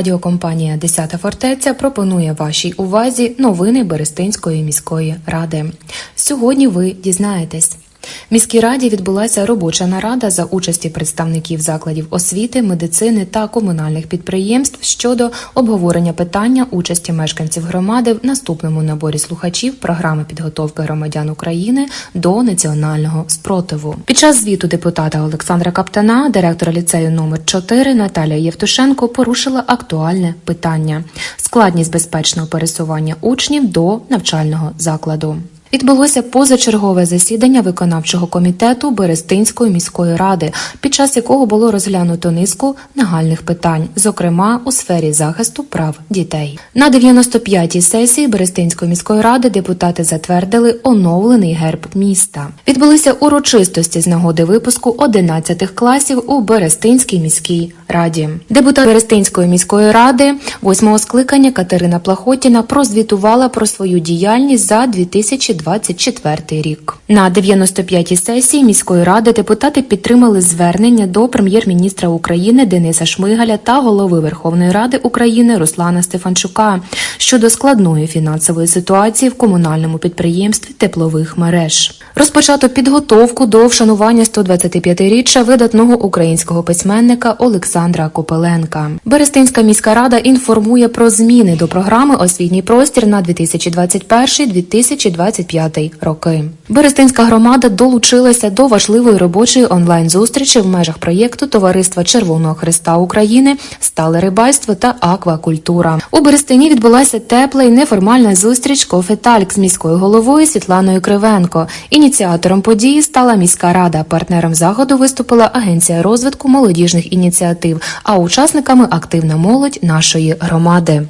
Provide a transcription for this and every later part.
Телерадіокомпанія Десята фортеця пропонує вашій увазі новини Берестинської міської ради. Сьогодні ви дізнаєтесь. Міській раді відбулася робоча нарада за участі представників закладів освіти, медицини та комунальних підприємств щодо обговорення питання участі мешканців громади в наступному наборі слухачів програми підготовки громадян України до національного спротиву. Під час звіту депутата Олександра Каптана, директора ліцею номер 4 Наталія Євтушенко порушила актуальне питання складність безпечного пересування учнів до навчального закладу. Відбулося позачергове засідання виконавчого комітету Берестинської міської ради, під час якого було розглянуто низку нагальних питань, зокрема у сфері захисту прав дітей. На 95-й сесії Берестинської міської ради депутати затвердили оновлений герб міста. Відбулися урочистості з нагоди випуску 11 класів у Берестинській міській раді. Депутат Берестинської міської ради восьмого скликання Катерина Плахотіна прозвітувала про свою діяльність за 2024 рік. На 95-й сесії міської ради депутати підтримали звернення до прем'єр-міністра України Дениса Шмигаля та голови Верховної Ради України Руслана Стефанчука щодо складної фінансової ситуації в комунальному підприємстві теплових мереж. Розпочато підготовку до вшанування 125-річчя видатного українського письменника Олександра Копеленка. Берестинська міська рада інформує про зміни до програми Освітній простір на 2021-2025 роки. Берестинська громада долучилася до важливої робочої онлайн-зустрічі в межах проєкту Товариства Червоного Христа України Стале рибальство та аквакультура. У Берестині відбулася тепла і неформальна зустріч Кофетальк з міською головою Світланою Кривенко. Ініціатором події стала міська рада. Партнером заходу виступила Агенція розвитку молодіжних ініціатив, а учасниками активна молодь нашої громади.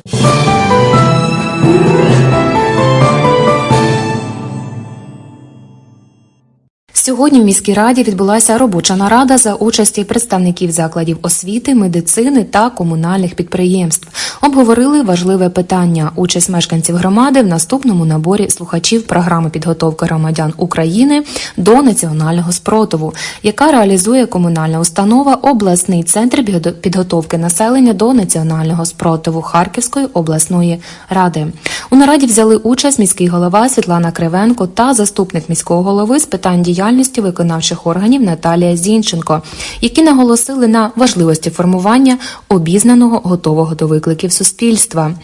Сьогодні в міській раді відбулася робоча нарада за участі представників закладів освіти, медицини та комунальних підприємств. Обговорили важливе питання участь мешканців громади в наступному наборі слухачів програми підготовки громадян України до національного спротиву, яка реалізує комунальна установа обласний центр підготовки населення до національного спротиву Харківської обласної ради. У нараді взяли участь міський голова Світлана Кривенко та заступник міського голови з питань діяльності виконавчих органів Наталія Зінченко, які наголосили на важливості формування обізнаного готового до викликів суспільства.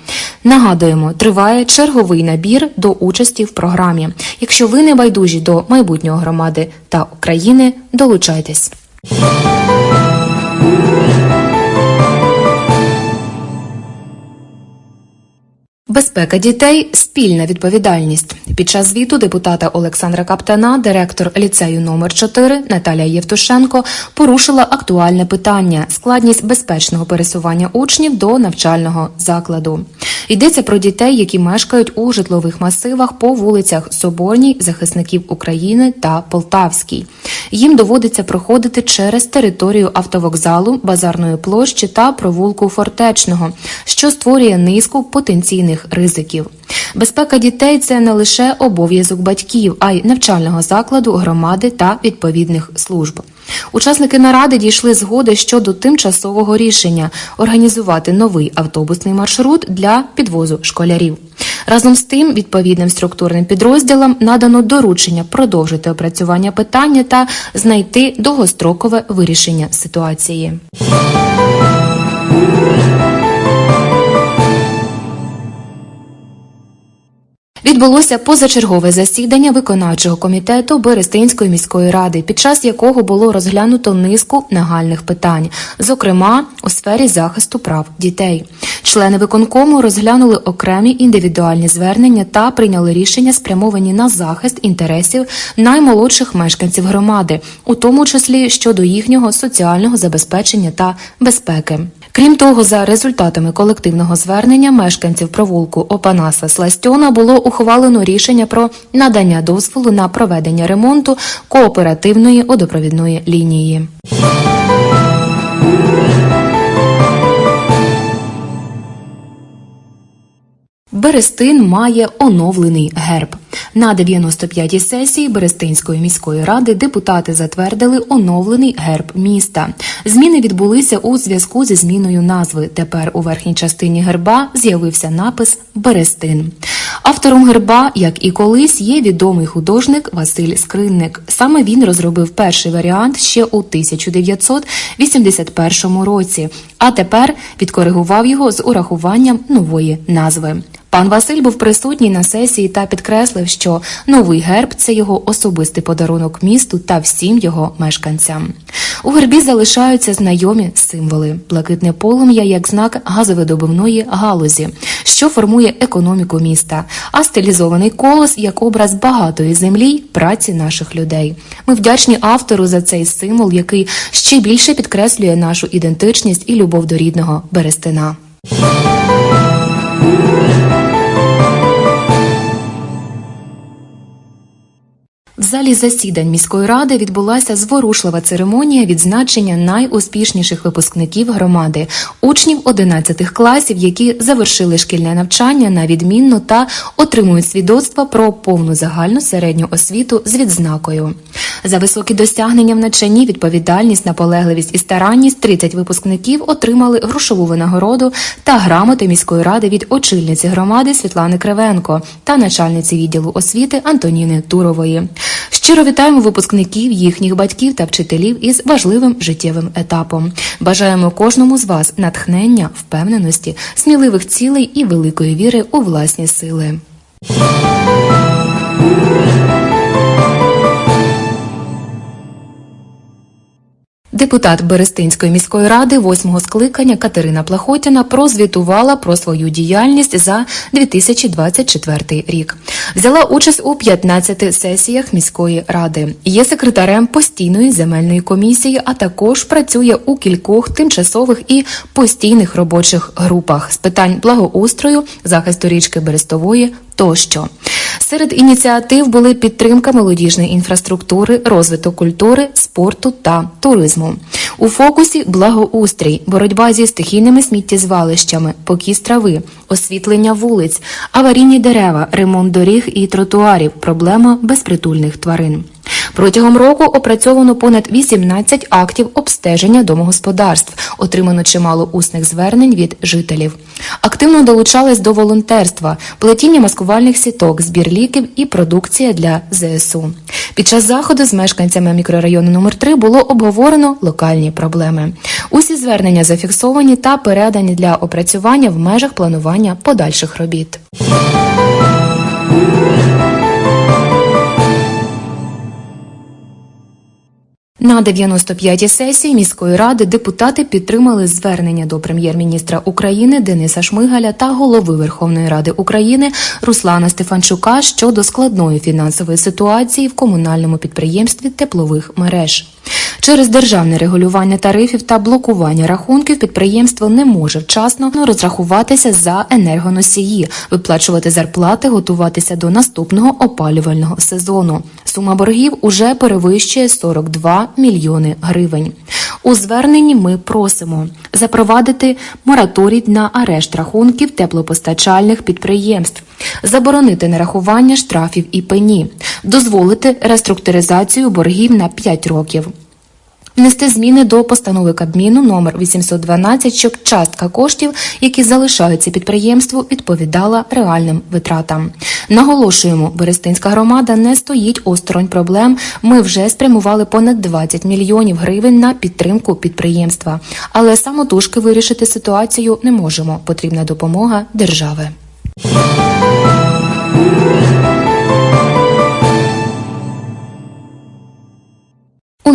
Нагадуємо, триває черговий набір до участі в програмі. Якщо ви не байдужі до майбутнього громади та України, долучайтесь. Безпека дітей спільна відповідальність. Під час звіту депутата Олександра Каптана, директор ліцею номер 4 Наталія Євтушенко порушила актуальне питання складність безпечного пересування учнів до навчального закладу. Йдеться про дітей, які мешкають у житлових масивах по вулицях Соборній, захисників України та Полтавській. Їм доводиться проходити через територію автовокзалу, базарної площі та провулку Фортечного, що створює низку потенційних ризиків. Безпека дітей це не лише обов'язок батьків, а й навчального закладу, громади та відповідних служб. Учасники наради дійшли згоди щодо тимчасового рішення організувати новий автобусний маршрут для підвозу школярів. Разом з тим, відповідним структурним підрозділам надано доручення продовжити опрацювання питання та знайти довгострокове вирішення ситуації. Відбулося позачергове засідання виконавчого комітету Берестинської міської ради, під час якого було розглянуто низку нагальних питань, зокрема у сфері захисту прав дітей. Члени виконкому розглянули окремі індивідуальні звернення та прийняли рішення, спрямовані на захист інтересів наймолодших мешканців громади, у тому числі щодо їхнього соціального забезпечення та безпеки. Крім того, за результатами колективного звернення мешканців провулку Опанаса Сластьона було ухвалено рішення про надання дозволу на проведення ремонту кооперативної водопровідної лінії. Берестин має оновлений герб. На 95-й сесії Берестинської міської ради депутати затвердили оновлений герб міста. Зміни відбулися у зв'язку зі зміною назви. Тепер у верхній частині герба з'явився напис Берестин. Автором герба, як і колись, є відомий художник Василь Скринник. Саме він розробив перший варіант ще у 1981 році, а тепер відкоригував його з урахуванням нової назви. Пан Василь був присутній на сесії та підкреслив, що новий герб це його особистий подарунок місту та всім його мешканцям. У гербі залишаються знайомі символи: блакитне полум'я як знак газовидобувної галузі, що формує економіку міста, а стилізований колос як образ багатої землі праці наших людей. Ми вдячні автору за цей символ, який ще більше підкреслює нашу ідентичність і любов до рідного Берестина. Залі засідань міської ради відбулася зворушлива церемонія відзначення найуспішніших випускників громади, учнів 11 класів, які завершили шкільне навчання на відмінно та отримують свідоцтва про повну загальну середню освіту з відзнакою. За високі досягнення в навчанні, відповідальність, наполегливість і старанність 30 випускників отримали грошову винагороду та грамоти міської ради від очільниці громади Світлани Кривенко та начальниці відділу освіти Антоніни Турової. Щиро вітаємо випускників, їхніх батьків та вчителів із важливим життєвим етапом. Бажаємо кожному з вас натхнення, впевненості, сміливих цілей і великої віри у власні сили. Депутат Берестинської міської ради восьмого скликання Катерина Плахотіна прозвітувала про свою діяльність за 2024 рік. Взяла участь у 15 сесіях міської ради. Є секретарем постійної земельної комісії, а також працює у кількох тимчасових і постійних робочих групах з питань благоустрою, захисту річки Берестової тощо. Серед ініціатив були підтримка молодіжної інфраструктури, розвиток культури, спорту та туризму. У фокусі благоустрій, боротьба зі стихійними сміттєзвалищами, покіс трави, освітлення вулиць, аварійні дерева, ремонт доріг і тротуарів, проблема безпритульних тварин. Протягом року опрацьовано понад 18 актів обстеження домогосподарств, отримано чимало усних звернень від жителів. Активно долучались до волонтерства, плетіння маскувальних сіток, збір ліків і продукція для ЗСУ. Під час заходу з мешканцями мікрорайону номер 3 було обговорено локальні проблеми. Усі звернення зафіксовані та передані для опрацювання в межах планування подальших робіт. На 95-й сесії міської ради депутати підтримали звернення до прем'єр-міністра України Дениса Шмигаля та голови Верховної Ради України Руслана Стефанчука щодо складної фінансової ситуації в комунальному підприємстві теплових мереж. Через державне регулювання тарифів та блокування рахунків підприємство не може вчасно розрахуватися за енергоносії, виплачувати зарплати, готуватися до наступного опалювального сезону. Сума боргів уже перевищує 42 мільйони гривень. У зверненні ми просимо запровадити мораторій на арешт рахунків теплопостачальних підприємств, заборонити нарахування штрафів і пені, дозволити реструктуризацію боргів на 5 років. Внести зміни до постанови Кабміну номер 812, щоб частка коштів, які залишаються підприємству, відповідала реальним витратам. Наголошуємо, Берестинська громада не стоїть осторонь проблем. Ми вже спрямували понад 20 мільйонів гривень на підтримку підприємства, але самотужки вирішити ситуацію не можемо. Потрібна допомога держави.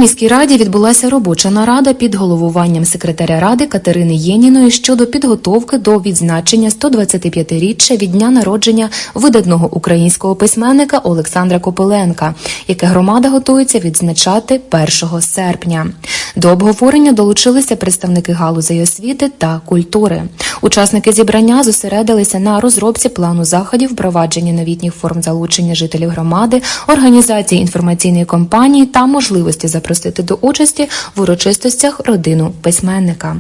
Міській раді відбулася робоча нарада під головуванням секретаря ради Катерини Єніної щодо підготовки до відзначення 125-річчя від дня народження видатного українського письменника Олександра Копиленка, яке громада готується відзначати 1 серпня. До обговорення долучилися представники галузей освіти та культури. Учасники зібрання зосередилися на розробці плану заходів, впровадженні новітніх форм залучення жителів громади, організації інформаційної кампанії та можливості запросити до участі в урочистостях родину письменника.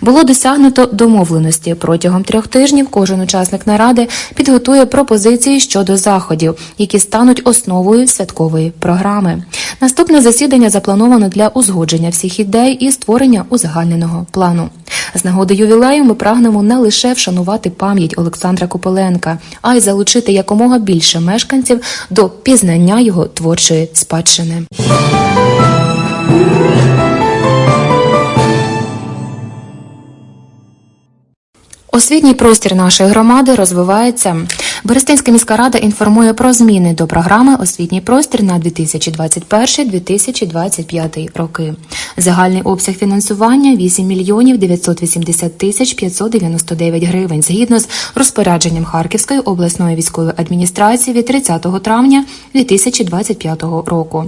Було досягнуто домовленості. Протягом трьох тижнів кожен учасник наради підготує пропозиції щодо заходів, які стануть основою святкової програми. Наступне засідання заплановано для узгодження всіх ідей і створення узагальненого плану. З нагоди ювілею ми прагнемо не лише вшанувати пам'ять Олександра Копиленка, а й залучити якомога більше мешканців до пізнання його творчої спадщини. Освітній простір нашої громади розвивається. Берестинська міська рада інформує про зміни до програми Освітній простір на 2021-2025 роки. Загальний обсяг фінансування 8 мільйонів 980 тисяч 599 гривень згідно з розпорядженням Харківської обласної військової адміністрації від 30 травня 2025 року.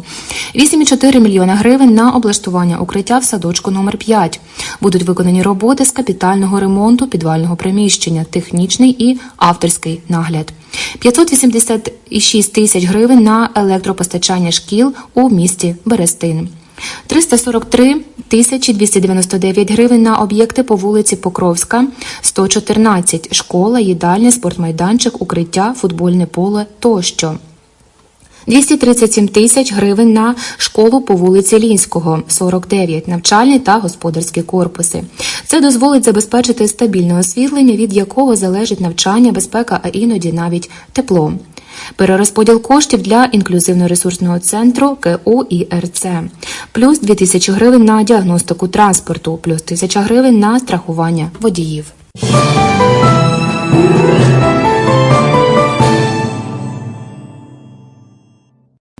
8,4 мільйона гривень на облаштування укриття в садочку номер 5 Будуть виконані роботи з капітального ремонту підвального приміщення, технічний і авторський нагляд. 586 тисяч гривень на електропостачання шкіл у місті Берестин. 343 тисячі 299 гривень на об'єкти по вулиці Покровська, 114 школа, їдальня, спортмайданчик, укриття, футбольне поле тощо. 237 тисяч гривень на школу по вулиці Лінського, 49 навчальні та господарські корпуси. Це дозволить забезпечити стабільне освітлення, від якого залежить навчання, безпека, а іноді навіть тепло. Перерозподіл коштів для інклюзивно-ресурсного центру КУ і РЦ. Плюс 2 тисячі гривень на діагностику транспорту, плюс 1000 гривень на страхування водіїв.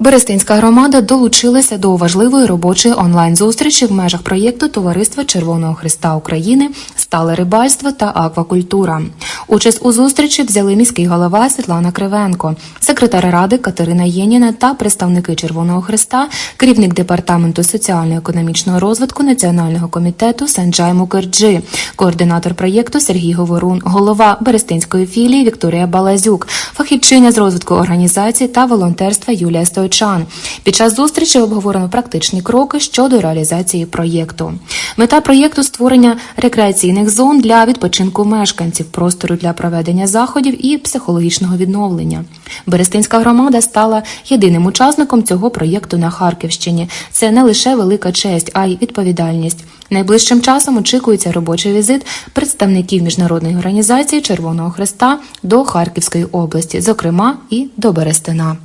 Берестинська громада долучилася до важливої робочої онлайн-зустрічі в межах проєкту Товариства Червоного Христа України Стале рибальство та аквакультура. Участь у зустрічі взяли міський голова Світлана Кривенко, секретар ради Катерина Єніна та представники Червоного Христа, керівник департаменту соціально-економічного розвитку Національного комітету Санджай Мукерджі, координатор проєкту Сергій Говорун, голова Берестинської філії Вікторія Балазюк, фахівчиня з розвитку організації та волонтерства Юлія Стойчан. Під час зустрічі обговорено практичні кроки щодо реалізації проєкту. Мета проєкту створення рекреаційних зон для відпочинку мешканців, простору для проведення заходів і психологічного відновлення. Берестинська громада стала єдиним учасником цього проєкту на Харківщині. Це не лише велика честь, а й відповідальність. Найближчим часом очікується робочий візит представників міжнародної організації Червоного Хреста до Харківської області, зокрема і до Берестина.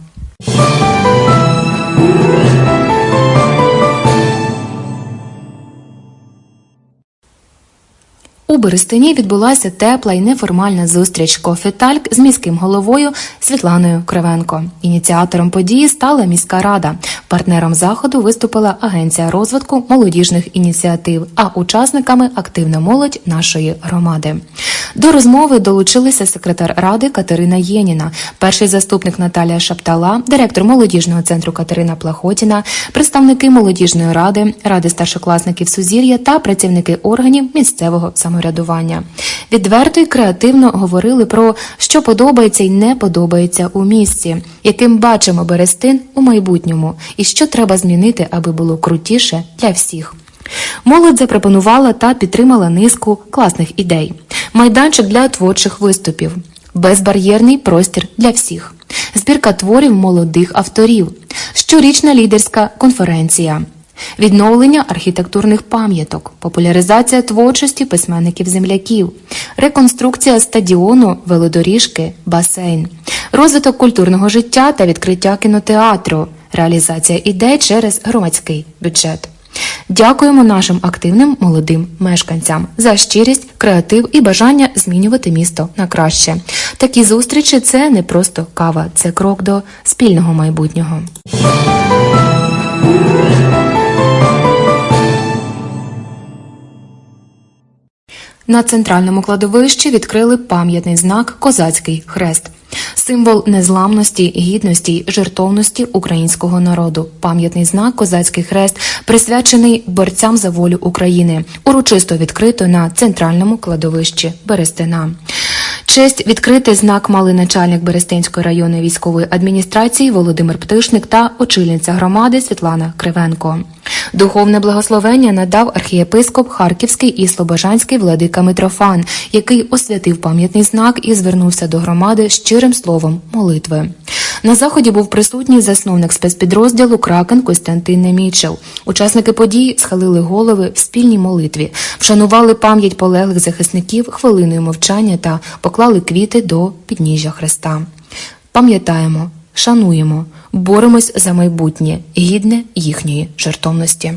У Берестині відбулася тепла і неформальна зустріч кофе-тальк з міським головою Світланою Кривенко. Ініціатором події стала міська рада. Партнером заходу виступила агенція розвитку молодіжних ініціатив, а учасниками активна молодь нашої громади. До розмови долучилися секретар ради Катерина Єніна, перший заступник Наталія Шаптала, директор молодіжного центру Катерина Плахотіна, представники молодіжної ради, ради старшокласників Сузір'я та працівники органів місцевого самоврядування. Відверто і креативно говорили про що подобається і не подобається у місті, яким бачимо Берестин у майбутньому, і що треба змінити, аби було крутіше для всіх. Молодь запропонувала та підтримала низку класних ідей: майданчик для творчих виступів, безбар'єрний простір для всіх, збірка творів молодих авторів, щорічна лідерська конференція. Відновлення архітектурних пам'яток, популяризація творчості письменників-земляків, реконструкція стадіону, велодоріжки, басейн, розвиток культурного життя та відкриття кінотеатру, реалізація ідей через громадський бюджет. Дякуємо нашим активним молодим мешканцям за щирість, креатив і бажання змінювати місто на краще. Такі зустрічі це не просто кава, це крок до спільного майбутнього. На центральному кладовищі відкрили пам'ятний знак Козацький хрест. Символ незламності, гідності жертовності українського народу. Пам'ятний знак Козацький хрест присвячений борцям за волю України. Урочисто відкрито на центральному кладовищі Берестина. Честь відкрити знак мали начальник Берестинської районної військової адміністрації Володимир Птишник та очільниця громади Світлана Кривенко. Духовне благословення надав архієпископ Харківський і Слобожанський владика Митрофан, який освятив пам'ятний знак і звернувся до громади щирим словом молитви. На заході був присутній засновник спецпідрозділу Кракен Костянтин Немічел. Учасники подій схилили голови в спільній молитві, вшанували пам'ять полеглих захисників хвилиною мовчання та поклали квіти до підніжжя Христа. Пам'ятаємо, шануємо, боремось за майбутнє, гідне їхньої жертовності.